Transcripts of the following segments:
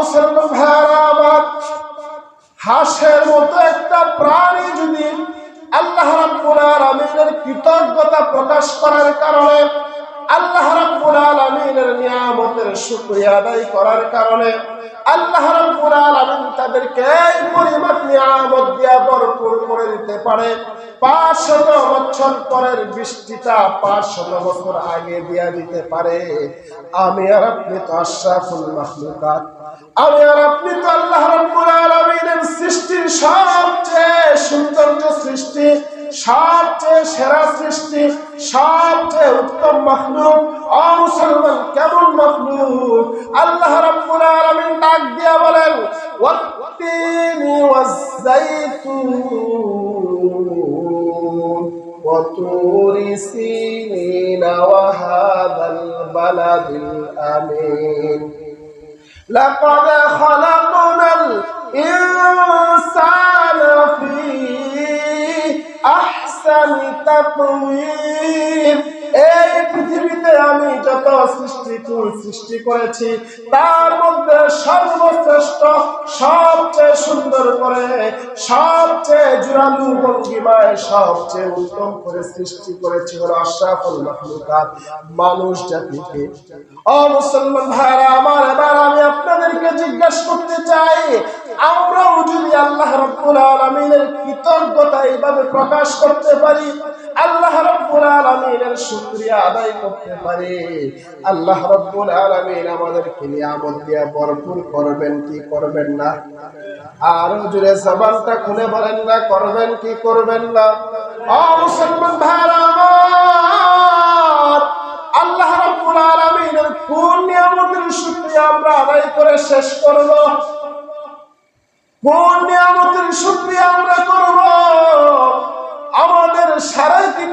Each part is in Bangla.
মুসলমান হাঁসের মতো একটা প্রাণী যদি আল্লাহ রাব্বুল কৃতজ্ঞতা প্রকাশ করার কারণে, আল্লাহ রাব্বুল আলামিনের নিয়ামতের শুকরিয়া আদায় করার কারণে, আল্লাহ রাব্বুল আলামিন তাদেরকে এই পরিমাণ নিয়ামত করে দিতে পারে। পাঁচশত বছর পরের বৃষ্টিটা পাঁচশত বছর আগে দিয়া দিতে পারে। আমি আর আপনি তো আশরাফুল মাখলুকাত। আমি আর আপনি তো আল্লাহ রাব্বুল সৃষ্টির সবচেয়ে সৌন্দর্য সৃষ্টি, সবচেয়ে সেরা সৃষ্টি, সবচেয়ে উত্তম মখলুক। ও কেমন মখলুক? আল্লাহ রাব্বুল আলামিন ডাক দিয়া বলেন ওয়াত্তিনি ওয়াজ্জাইতুন وطور سينين وهذا البلد الأمين لقد خلقنا الإنسان في أحسن تقويم এই পৃথিবীতে আমি যত সৃষ্টি কুল সৃষ্টি করেছি, তার মধ্যে সর্বশ্রেষ্ঠ, সবচেয়ে সুন্দর করে, সবচেয়ে জুড়ালু ভঙ্গিমায়, সবচেয়ে উত্তম করে সৃষ্টি করেছি হলো আশরাফুল মাখলুকাত। মানুষ জাতিকে ও মুসলমান ভাইরা আমার, এবার আমি আপনাদেরকে জিজ্ঞাসা করতে চাই, আমরাও যদি আল্লাহ রাব্বুল আলামিনের কৃতজ্ঞতা এইভাবে প্রকাশ করতে পারি, আল্লাহ আলামিনের শুকরিয়া আদায় করতে পারি। আল্লাহ রাব্বুল আলামিন আমাদেরকে নিয়ামত দিয়ে ভরপুর করবেন, কি করবেন না? আরও জুড়ে জবানটা খুলে বলেন না, করবেন কি করবেন না? আমার, আল্লাহ রাব্বুল কোন নিয়ামতের শুকরিয়া আমরা আদায় করে শেষ করব। কোন নিয়ামতের শুকরিয়া আমরা করব। আমাদের সাড়ে তিন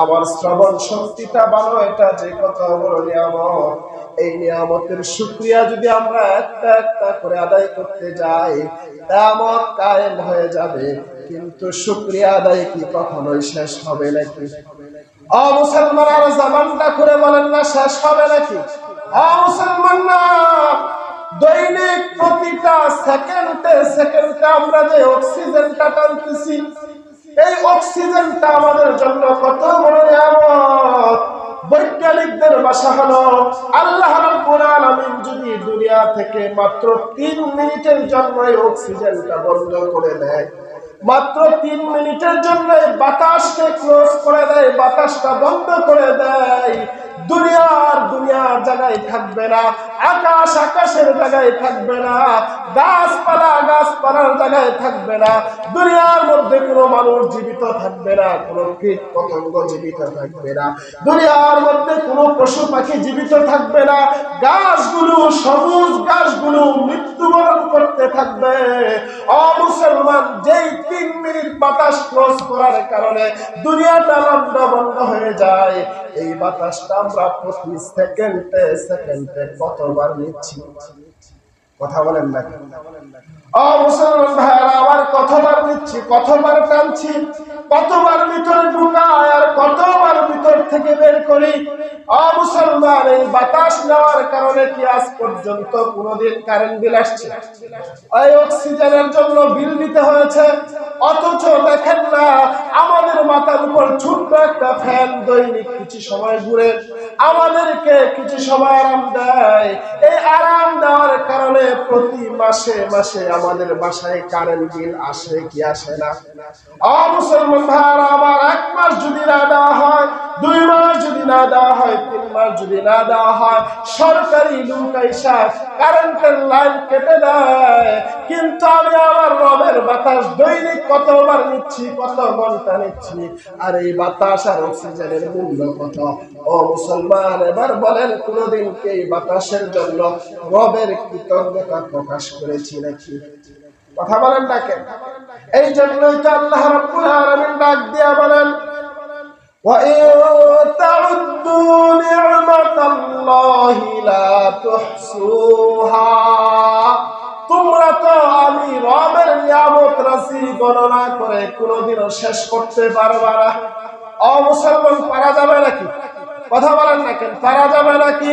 আমার শ্রবণ শক্তিটা ভালো এটা যে কত বড় নিয়ামত। এই নিয়ামতের শুক্রিয়া যদি আমরা একটা একটা করে আদায় করতে যাই, নিয়ামত কায়েম হয়ে যাবে। কিন্তু শুক্রিয়া আদায় কি কখনোই শেষ হবে নাকি? অ মুসলমান জামানটা করে বলেন না, শেষ হবে নাকি? আমরা যে অক্সিজেনটা টানতেছি এই অক্সিজেনটা আমাদের জন্য কত বড় নিয়ামত। বৈজ্ঞানিকদের বাসা হলো, আল্লাহ রাব্বুল আলামিন যদি দুনিয়া থেকে মাত্র তিন মিনিটের জন্য এই অক্সিজেনটা বন্ধ করে দেয়, মাত্র তিন মিনিটের জন্য বাতাসকে ক্লোজ করে দেয়, বাতাসটা বন্ধ করে দেয় দুনিয়ার দুনিয়ার জায়গায় থাকবে না, আকাশ আকাশের জায়গায় থাকবে না, গাছপালা গাছপালার জায়গায় থাকবে না, দুনিয়ার মধ্যে কোনো মানুষ জীবিত থাকবে না, কোনো কীট পতঙ্গ জীবিত থাকবে না, দুনিয়ার মধ্যে কোনো পশু পাখি জীবিত থাকবে না, গাছগুলো সবুজ গাছগুলো মৃত্যুবরণ করতে থাকবে। অমুসলমান যেই মিনিট বাতাস ক্লোজ করার কারণে দুনিয়াটা লন্ড বন্ধ হয়ে যায়। এই বাতাসটা আমরা প্রতি সেকেন্ডে সেকেন্ডে কতবার নিচ্ছি? কথা বলেন না ও কারেন্ট বিল আসছে? অক্সিজেনের জন্য বিল দিতে হয়েছে। অথচ দেখেন না, আমাদের মাথার উপর ছোট্ট একটা ফ্যান দৈনিক কিছু সময় ঘুরে। আমাদেরকে কিছু সময় আরাম দেয়। এই আরাম দেওয়ার কারণে প্রতি মাসে মাসে আমাদের বাসায় কারেন্ট বিল আসে কি আসে না? অ, মুসলমান ভাইরা আমার এক মাস যদি না দেওয়া হয়, দুই মাস যদি না দেওয়া হয়, তিন মাস যদি না দেওয়া হয়, সরকারি লোক আইসা কারেন্টের লাইন কেটে দেয়। কিন্তু আমি আমার রবের বাতাস দৈনিক কতবার নিচ্ছি কত ঘন্টা নিচ্ছি আর এই বাতাস আর অক্সিজেনের মূল্য কত ও মুসলমান এবার বলেন কোনোদিন কি এই বাতাসের জন্য রবের কৃতজ্ঞতা প্রকাশ করেছি নাকি কথা বলেন না কেন এই জন্যই তো আল্লাহ রাব্বুল আলামিন ডাক দিয়া বলেন وإن تعدوا نعمة নিয়ামতাল্লাহি লা তুহসুহা রাশি গণনা করে কোনোদিনও শেষ করতে পারবা না। অমুসলমান পারা যাবে নাকি? কথা বলেন না কেন? পারা যাবে নাকি?